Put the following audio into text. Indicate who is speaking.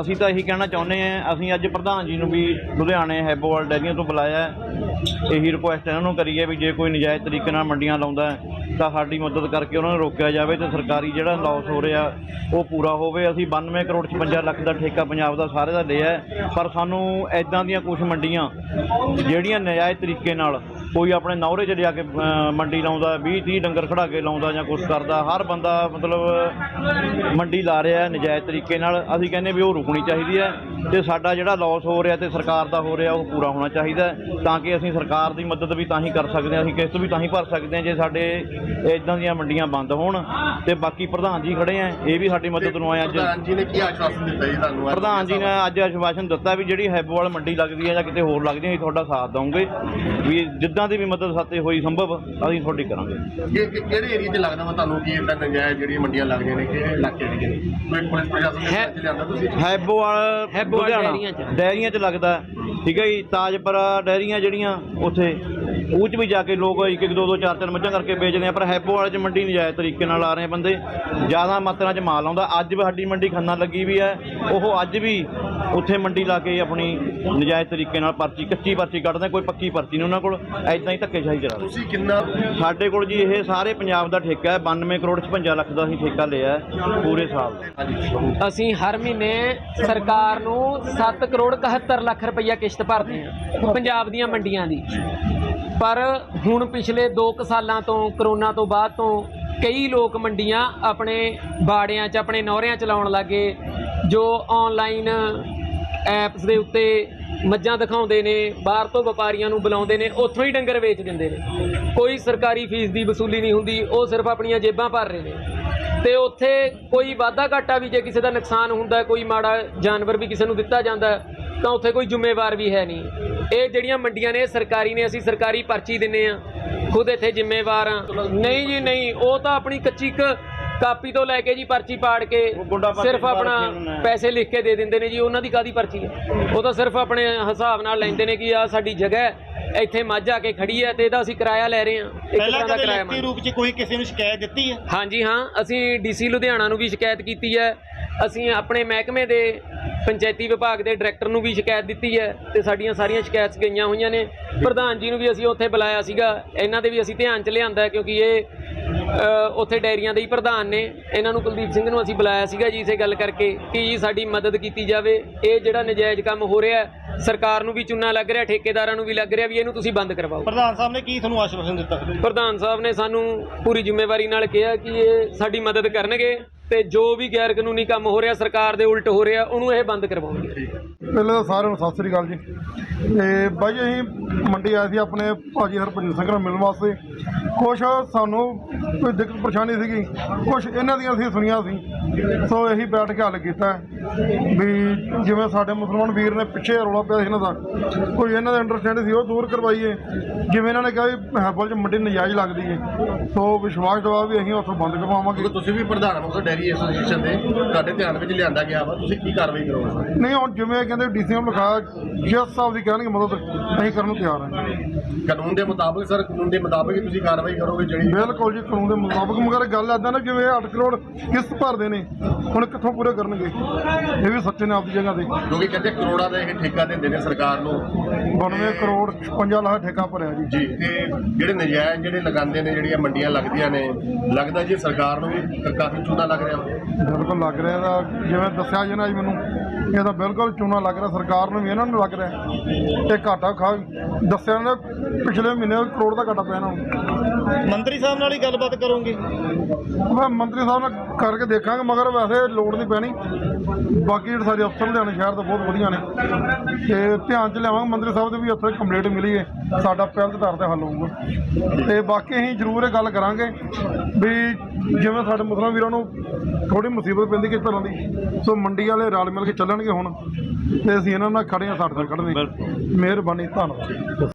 Speaker 1: ਅਸੀਂ ਤਾਂ ਇਹੀ ਕਹਿਣਾ ਚਾਹੁੰਦੇ ਹਾਂ, ਅਸੀਂ ਅੱਜ ਪ੍ਰਧਾਨ ਜੀ ਨੂੰ ਵੀ ਲੁਧਿਆਣੇ ਹੈਬੋਵਾਲ ਡੈਰੀਆਂ ਤੋਂ ਬੁਲਾਇਆ ਇਹੀ ਰਿਕੁਐਸਟ ਇਹਨਾਂ ਨੂੰ ਕਰੀਏ ਵੀ ਜੇ ਕੋਈ ਨਜਾਇਜ਼ ਤਰੀਕੇ ਨਾਲ ਮੰਡੀਆਂ ਲਾਉਂਦਾ ਤਾਂ ਸਾਡੀ ਮਦਦ ਕਰਕੇ ਉਹਨਾਂ ਨੂੰ ਰੋਕਿਆ ਜਾਵੇ ਤੇ ਸਰਕਾਰੀ ਜਿਹੜਾ ਲਾਸ ਹੋ ਰਿਹਾ, ਉਹ ਪੂਰਾ ਹੋਵੇ ਅਸੀਂ 92 ਕਰੋੜ 56 ਲੱਖ ਦਾ ਠੇਕਾ ਪੰਜਾਬ ਦਾ ਸਾਰੇ ਦਾ ਲਿਆ ਹੈ। ਪਰ ਸਾਨੂੰ ਐਦਾਂ ਦੀਆਂ ਕੁਝ ਮੰਡੀਆਂ, ਜਿਹੜੀਆਂ ਨਜਾਇਜ਼ ਤਰੀਕੇ ਨਾਲ ਕੋਈ ਆਪਣੇ ਨੌਰੇ 'ਚ ਲਿਆ ਕੇ ਮੰਡੀ ਲਾਉਂਦਾ 20 30 ਡੰਗਰ ਖੜਾ ਕੇ ਲਾਉਂਦਾ ਜਾਂ ਕੁਝ ਕਰਦਾ ਹਰ ਬੰਦਾ ਮਤਲਬ ਮੰਡੀ ਲਾ ਰਿਹਾ ਨਜਾਇਜ਼ ਤਰੀਕੇ ਨਾਲ। ਅਸੀਂ ਕਹਿੰਦੇ ਵੀ ਉਹ ਰੁਕਣੀ ਚਾਹੀਦੀ ਹੈ ਤੇ ਸਾਡਾ ਜਿਹੜਾ ਲਾਸ ਹੋ ਰਿਹਾ ਤੇ ਸਰਕਾਰ ਦਾ ਹੋ ਰਿਹਾ ਉਹ ਪੂਰਾ ਹੋਣਾ ਚਾਹੀਦਾ ਤਾਂ ਕਿ ਅਸੀਂ ਸਰਕਾਰ ਦੀ ਮਦਦ ਵੀ ਤਾਂ ਹੀ ਕਰ ਸਕਦੇ ਹਾਂ ਅਸੀਂ ਕਿਸ਼ਤ ਵੀ ਤਾਂ ਹੀ ਭਰ ਸਕਦੇ ਹਾਂ ਜੇ ਸਾਡੇ ਇਦਾਂ ਦੀਆਂ ਮੰਡੀਆਂ ਬੰਦ ਹੋਣ। ਤੇ ਬਾਕੀ ਪ੍ਰਧਾਨ ਜੀ ਖੜੇ ਆ ਇਹ ਵੀ ਸਾਡੀ ਮਦਦ ਨੂੰ ਆਏ ਅੱਜ।
Speaker 2: ਪ੍ਰਧਾਨ ਜੀ ਨੇ ਕੀ ਆਸ਼ਵਾਸਨ ਦਿੱਤਾ ਜੀ ਤੁਹਾਨੂੰ? ਅੱਜ
Speaker 1: ਪ੍ਰਧਾਨ ਜੀ ਨੇ ਅੱਜ ਆਸ਼ਵਾਸਨ ਦਿੱਤਾ ਵੀ ਜਿਹੜੀ ਹੈਬੋਵਾਲ ਮੰਡੀ ਲੱਗਦੀ ਹੈ ਜਾਂ ਕਿਤੇ ਹੋਰ ਲੱਗਦੀ ਹੈ ਅਸੀਂ ਤੁਹਾਡਾ ਸਾਥ ਦਵਾਂਗੇ ਵੀ ਜਿੱਦਾਂ ਦੀ ਵੀ ਮਦਦ ਸਾਤੇ ਹੋਈ ਸੰਭਵ ਅਸੀਂ ਤੁਹਾਡੀ ਕਰਾਂਗੇ।
Speaker 2: ਕਿ- ਕਿ- ਕਿਹੜੇ ਏਰੀਆ 'ਚ ਲੱਗਦਾ ਵਾ ਤੁਹਾਨੂੰ ਕਿ ਇਦਾਂ ਨਜਾਇਜ਼ ਜਿਹੜੀਆਂ ਮੰਡੀਆਂ ਲੱਗਦੀਆਂ ਨੇ ਕਿਹੜੇ ਇਲਾਕੇ ਦੀਆਂ ਨੇ ਕੋਈ ਪੁਲਿਸ ਪ੍ਰਸ਼ਾਸਨ ਦੇ
Speaker 1: ਹੈ-
Speaker 2: ਵਿੱਚ ਲਿਆਂਦਾ ਤੁਸੀਂ?
Speaker 1: ਹੈਬੋਵਾਲ
Speaker 3: ਹੈਬੋਵਾਲ
Speaker 1: ਲੁਧਿਆਣਾ,
Speaker 3: ਡੈਰੀਆਂ 'ਚ।
Speaker 1: ਡੈਰੀਆਂ 'ਚ ਲੱਗਦਾ ਠੀਕ ਹੈ ਜੀ ਤਾਜਪੁਰਾ ਡੈਰੀਆਂ ਜਿਹੜੀਆਂ ਉੱਥੇ ਉਹ 'ਚ ਵੀ ਜਾ ਕੇ ਲੋਕ ਇੱਕ ਇੱਕ ਦੋ ਦੋ ਚਾਰ ਚਾਰ ਮੱਝਾਂ ਕਰਕੇ ਵੇਚਦੇ ਆ ਪਰ ਹੈਬੋਵਾਲ 'ਚ ਮੰਡੀ ਨਜਾਇਜ਼ ਤਰੀਕੇ ਨਾਲ ਆ ਰਹੇ ਬੰਦੇ। ਜ਼ਿਆਦਾ ਮਾਤਰਾ 'ਚ ਮਾਲ ਆਉਂਦਾ। ਅੱਜ ਵੀ ਸਾਡੀ ਮੰਡੀ ਖੰਨਾ ਲੱਗੀ ਵੀ ਹੈ। ਉਹ ਅੱਜ ਵੀ ਉੱਥੇ ਮੰਡੀ ਲਾ ਕੇ ਆਪਣੀ ਨਜਾਇਜ਼ ਤਰੀਕੇ ਨਾਲ ਪਰਚੀ ਕੱਚੀ ਪਰਚੀ ਕੱਢਦੇ ਕੋਈ ਪੱਕੀ ਪਰਚੀ ਨਹੀਂ ਉਹਨਾਂ ਕੋਲ। ਐਦਾਂ ਹੀ ਧੱਕੇਸ਼ਾਹੀ ਚਲਾ ਰਹੇ
Speaker 2: ਤੁਸੀਂ ਕਿੰਨਾ
Speaker 1: ਸਾਡੇ ਕੋਲ ਜੀ ਇਹ ਸਾਰੇ ਪੰਜਾਬ ਦਾ ਠੇਕਾ ਹੈ। 92 ਕਰੋੜ 56 ਲੱਖ ਦਾ ਅਸੀਂ ਠੇਕਾ ਲਿਆ ਹੈ ਪੂਰੇ ਸਾਲ
Speaker 3: ਅਸੀਂ ਹਰ ਮਹੀਨੇ ਸਰਕਾਰ ਨੂੰ 7 ਕਰੋੜ 71 ਲੱਖ ਰੁਪਈਆ ਕਿਸ਼ਤ ਭਰਦੇ ਹਾਂ। ਪੰਜਾਬ ਦੀਆਂ ਮੰਡੀਆਂ ਦੀ। ਪਰ ਹੁਣ ਪਿਛਲੇ 2 ਕੁ ਸਾਲਾਂ ਤੋਂ, ਕਰੋਨਾ ਤੋਂ ਬਾਅਦ ਤੋਂ ਕਈ ਲੋਕ ਮੰਡੀਆਂ ਆਪਣੇ ਬਾੜਿਆਂ 'ਚ, ਆਪਣੇ ਨੌਰਿਆਂ 'ਚ ਲਾਉਣ ਲੱਗੇ, ਜੋ ਆਨਲਾਈਨ ਐਪਸ ਦੇ ਉੱਤੇ ਮੱਝਾਂ ਦਿਖਾਉਂਦੇ ਨੇ, ਬਾਹਰ ਤੋਂ ਵਪਾਰੀਆਂ ਨੂੰ ਬੁਲਾਉਂਦੇ ਨੇ, ਉੱਥੋਂ ਹੀ ਡੰਗਰ ਵੇਚ ਦਿੰਦੇ ਨੇ। ਕੋਈ ਸਰਕਾਰੀ ਫੀਸ ਦੀ ਵਸੂਲੀ ਨਹੀਂ ਹੁੰਦੀ, ਉਹ ਸਿਰਫ ਆਪਣੀਆਂ ਜੇਬਾਂ ਭਰ ਰਹੇ ਨੇ। ਤੇ ਉੱਥੇ ਕੋਈ ਵਾਧਾ ਘਾਟਾ ਵੀ ਜੇ ਕਿਸੇ ਦਾ ਨੁਕਸਾਨ ਹੁੰਦਾ, ਕੋਈ ਮਾੜਾ ਜਾਨਵਰ ਵੀ ਕਿਸੇ ਨੂੰ ਦਿੱਤਾ ਜਾਂਦਾ ਤਾਂ ਉੱਥੇ ਕੋਈ ਜ਼ਿੰਮੇਵਾਰ ਵੀ ਹੈ ਨਹੀਂ। ਇਹ ਜਿਹੜੀਆਂ ਮੰਡੀਆਂ ਨੇ ਸਰਕਾਰੀ ਨੇ ਅਸੀਂ ਸਰਕਾਰੀ ਪਰਚੀ ਦਿੰਨੇ ਆ। ਖੁਦ ਇੱਥੇ ਜ਼ਿੰਮੇਵਾਰ ਆ। ਨਹੀਂ ਜੀ ਨਹੀਂ ਉਹ ਤਾਂ ਆਪਣੀ ਕੱਚੀ ਇੱਕ ਕਾਪੀ ਤੋਂ ਲੈ ਕੇ ਜੀ ਪਰਚੀ ਪਾੜ ਕੇ ਸਿਰਫ ਆਪਣਾ। ਪੈਸੇ ਲਿਖ ਕੇ ਦੇ ਦਿੰਦੇ ਨੇ ਜੀ ਉਹਨਾਂ ਦੀ ਕਾਦੀ ਪਰਚੀ ਹੈ ਉਹ ਤਾਂ ਸਿਰਫ ਆਪਣੇ ਹਿਸਾਬ ਨਾਲ ਲੈਂਦੇ ਨੇ ਕਿ ਆ ਸਾਡੀ ਜਗ੍ਹਾ ਹੈ, ਇੱਥੇ ਮੱਝ ਆ ਕੇ ਖੜੀ ਹੈ ਤੇ ਇਹਦਾ ਅਸੀਂ ਕਿਰਾਇਆ ਲੈ ਰਹੇ ਹਾਂ। ਇੱਕ
Speaker 4: ਪਹਿਲਾਂ
Speaker 3: ਤਰ੍ਹਾਂ ਦਾ
Speaker 4: ਕਦੇ
Speaker 3: ਕਿਰਾਇਆ
Speaker 4: ਲਿਖਤੀ ਰੂਪ 'ਚ ਕੋਈ ਕਿਸੇ ਨੂੰ ਸ਼ਿਕਾਇਤ ਦਿੱਤੀ ਹੈ?
Speaker 3: ਹਾਂਜੀ ਹਾਂ ਅਸੀਂ ਡੀਸੀ ਲੁਧਿਆਣਾ ਨੂੰ ਵੀ ਸ਼ਿਕਾਇਤ ਕੀਤੀ ਹੈ। ਅਸੀਂ ਆਪਣੇ ਮਹਿਕਮੇ ਦੇ ਪੰਚਾਇਤੀ ਵਿਭਾਗ ਦੇ ਡਾਇਰੈਕਟਰ ਨੂੰ ਵੀ ਸ਼ਿਕਾਇਤ ਦਿੱਤੀ ਹੈ ਤੇ ਸਾਡੀਆਂ ਸਾਰੀਆਂ ਸ਼ਿਕਾਇਤਾਂ ਗਈਆਂ ਹੋਈਆਂ ਨੇ। ਪ੍ਰਧਾਨ ਜੀ ਨੂੰ ਵੀ ਅਸੀਂ ਉੱਥੇ ਬੁਲਾਇਆ ਸੀਗਾ। ਇਹਨਾਂ ਦੇ ਵੀ ਅਸੀਂ ਧਿਆਨ 'ਚ ਲਿਆਂਦਾ ਕਿਉਂਕਿ ਇਹ ਉੱਥੇ ਡਾਇਰੀਆਂ ਦੇ ਹੀ ਪ੍ਰਧਾਨ ਨੇ। ਇਹਨਾਂ ਨੂੰ ਕੁਲਦੀਪ ਸਿੰਘ ਨੂੰ ਅਸੀਂ ਬੁਲਾਇਆ ਸੀਗਾ ਜੀ ਇਸੇ ਗੱਲ ਕਰਕੇ ਕਿ ਜੀ ਸਾਡੀ ਮਦਦ ਕੀਤੀ ਜਾਵੇ। ਇਹ ਜਿਹੜਾ ਨਜਾਇਜ਼ ਕੰਮ ਹੋ ਰਿਹਾ ਸਰਕਾਰ ਨੂੰ ਵੀ ਚੁੰਨਾ ਲੱਗ ਰਿਹਾ ਠੇਕੇਦਾਰਾਂ ਨੂੰ ਵੀ ਲੱਗ ਰਿਹਾ ਵੀ ਇਹਨੂੰ ਤੁਸੀਂ ਬੰਦ ਕਰਵਾਓ।
Speaker 4: ਪ੍ਰਧਾਨ ਸਾਹਿਬ ਨੇ ਕੀ ਤੁਹਾਨੂੰ ਆਸ਼ਵਾਸਨ ਦਿੱਤਾ?
Speaker 3: ਪ੍ਰਧਾਨ ਸਾਹਿਬ ਨੇ ਸਾਨੂੰ ਪੂਰੀ ਜ਼ਿੰਮੇਵਾਰੀ ਨਾਲ ਕਿਹਾ ਕਿ ਇਹ ਸਾਡੀ ਮਦਦ ਕਰਨਗੇ। ਤੇ ਜੋ ਵੀ ਗੈਰ ਕਾਨੂੰਨੀ ਕੰਮ ਹੋ ਰਿਹਾ, ਸਰਕਾਰ ਦੇ ਉਲਟ ਹੋ ਰਿਹਾ, ਉਹਨੂੰ ਇਹ ਬੰਦ ਕਰਵਾਉਣਗੇ।
Speaker 5: ਪਹਿਲਾਂ ਤਾਂ ਸਾਰਿਆਂ ਨੂੰ ਸਤਿ ਸ੍ਰੀ ਅਕਾਲ ਜੀ। ਤੇ ਬਾਈ ਅਸੀਂ ਮੰਡੀ ਆਏ ਸੀ ਆਪਣੇ ਭਾਜੀ ਹਰਪ੍ਰੀਤ ਸਿੰਘ ਨਾਲ ਮਿਲਣ ਵਾਸਤੇ। ਕੁਛ ਸਾਨੂੰ ਕੋਈ ਦਿੱਕਤ ਪਰੇਸ਼ਾਨੀ ਸੀਗੀ ਕੁਛ ਇਹਨਾਂ ਦੀਆਂ ਅਸੀਂ ਸੁਣੀਆਂ ਸੀ। ਸੋ ਇਹੀ ਬੈਠ ਕੇ ਹੱਲ ਕੀਤਾ ਵੀ ਜਿਵੇਂ ਸਾਡੇ ਮੁਸਲਮਾਨ ਵੀਰ ਨੇ ਪਿੱਛੇ ਰੌਲਾ ਪਿਆ ਸੀ ਇਹਨਾਂ ਦਾ ਕੋਈ ਇਹਨਾਂ ਦਾ ਅੰਡਰਸਟੈਂਡ ਸੀ ਉਹ ਦੂਰ ਕਰਵਾਈਏ। ਜਿਵੇਂ ਇਹਨਾਂ ਨੇ ਕਿਹਾ ਵੀ ਹੈਬਲ 'ਚ ਮੰਡੀ ਨਜਾਇਜ਼ ਲੱਗਦੀ ਹੈ ਸੋ ਵਿਸ਼ਵਾਸ ਦਵਾ ਵੀ ਅਸੀਂ ਉੱਥੋਂ ਬੰਦ ਕਰਵਾਵਾਂਗੇ।
Speaker 2: ਤੁਸੀਂ ਵੀ ਪ੍ਰਧਾਨ ਹੋ ਡੈਰੀ ਐਸੋਸੀਏਸ਼ਨ ਦੇ ਤੁਹਾਡੇ ਧਿਆਨ ਵਿੱਚ ਲਿਆਂਦਾ ਗਿਆ ਵਾ ਤੁਸੀਂ ਕੀ ਕਾਰਵਾਈ ਕਰੋਗੇ?
Speaker 5: ਨਹੀਂ ਹੁਣ ਜਿਵੇਂ ਕਹਿੰਦੇ ਡੀਸੀ ਨੂੰ ਲਿਖਾਇਆ ਜਿਸ ਹਿਸਾਬ ਦੀ ਕਹਿਣਗੇ ਮਦਦ ਅਸੀਂ ਕਰਨ ਨੂੰ ਤਿਆਰ ਹਾਂ।
Speaker 2: ਕਾਨੂੰਨ ਦੇ ਮੁਤਾਬਕ ਸਰ ਕਾਨੂੰਨ ਦੇ ਮੁਤਾਬਕ ਹੀ ਤੁਸੀਂ ਕਾਰਵਾਈ ਕਰੋਗੇ ਜਿਹੜੀ
Speaker 5: ਬਿਲਕੁਲ ਜੀ ਕਾਨੂੰਨ ਦੇ ਮੁਤਾਬਕ। ਮਗਰ ਗੱਲ ਐਦਾਂ ਨਾ ਜਿਵੇਂ 8 ਕਰੋੜ ਕਿਸ਼ਤ ਭਰਦੇ ਨੇ ਹੁਣ ਕਿੱਥੋਂ ਪੂਰੇ ਕਰਨਗੇ? ਇਹ ਵੀ ਸੱਚੇ ਨੇ ਆਪਦੀ ਜਗ੍ਹਾ ਤੇ।
Speaker 2: ਕਿਉਂਕਿ ਕਹਿੰਦੇ ਕਰੋੜਾਂ ਦਾ ਇਹ ਠੇਕਾ ਦਿੰਦੇ ਨੇ ਸਰਕਾਰ ਨੂੰ।
Speaker 5: 92 ਕਰੋੜ 56 ਲੱਖ ਠੇਕਾ ਭਰਿਆ ਜੀ।
Speaker 2: ਜੀ ਤੇ ਜਿਹੜੇ ਨਜਾਇਜ਼ ਜਿਹੜੇ ਲਗਾਉਂਦੇ ਨੇ ਜਿਹੜੀਆਂ ਮੰਡੀਆਂ ਲੱਗਦੀਆਂ ਨੇ ਲੱਗਦਾ ਜੀ ਸਰਕਾਰ ਨੂੰ ਵੀ ਕਾਫੀ ਚੂਨਾ ਲੱਗ ਰਿਹਾ।
Speaker 5: ਬਿਲਕੁਲ ਲੱਗ ਰਿਹਾ ਜਿਵੇਂ ਦੱਸਿਆ ਜੀ ਨਾ ਜੀ ਮੈਨੂੰ ਇਹਦਾ ਬਿਲਕੁਲ ਚੂਨਾ ਲੱਗ ਰਿਹਾ, ਸਰਕਾਰ ਨੂੰ ਵੀ ਇਹਨਾਂ ਨੂੰ ਲੱਗ ਰਿਹਾ ਤੇ ਘਾਟਾ ਖਾ ਦੱਸਿਆ ਨਾ ਪਿਛਲੇ ਮਹੀਨੇ ਕਰੋੜ ਦਾ ਘਾਟਾ ਪਿਆ ਇਹਨਾਂ ਨੂੰ।
Speaker 4: ਮੰਤਰੀ ਸਾਹਿਬ ਨਾਲ ਹੀ ਗੱਲਬਾਤ ਕਰੋਗੇ।
Speaker 5: ਮੈਂ ਮੰਤਰੀ ਸਾਹਿਬ ਨਾਲ ਕਰਕੇ ਦੇਖਾਂਗੇ ਮਗਰ ਵੈਸੇ ਲੋੜ ਨਹੀਂ ਪੈਣੀ। ਬਾਕੀ ਜਿਹੜੇ ਸਾਰੇ ਅਫਸਰ ਲੁਧਿਆਣੇ ਸ਼ਹਿਰ ਦੇ ਬਹੁਤ ਵਧੀਆ ਨੇ। ਤੇ ਧਿਆਨ ਚ ਲਿਆਵਾਂਗੇ ਮੰਤਰੀ ਸਾਹਿਬ ਦੇ ਵੀ ਉੱਥੇ ਕੰਪਲੀਟ ਮਿਲੀ ਹੈ ਸਾਡਾ ਪਹਿਲ ਤੇ ਹੱਲ ਹੋਊਗਾ। ਤੇ ਬਾਕੀ ਅਸੀਂ ਜ਼ਰੂਰ ਇਹ ਗੱਲ ਕਰਾਂਗੇ ਵੀ ਜਿਵੇਂ ਸਾਡੇ ਮੁਸਲਮਾਨ ਵੀਰਾਂ ਨੂੰ ਥੋੜੀ ਮੁਸੀਬਤ ਪੈਂਦੀ ਕਿਸ ਤਰ੍ਹਾਂ ਦੀ ਸੋ ਮੰਡੀ ਵਾਲੇ ਰਲ ਮਿਲ ਕੇ ਚੱਲਣਗੇ ਹੁਣ। ਤੇ ਅਸੀਂ ਇਹਨਾਂ ਨਾਲ ਖੜੇ ਹਾਂ ਸਾਡੇ ਨਾਲ ਖੜਨੇ ਮਿਹਰਬਾਨੀ ਧੰਨਵਾਦ।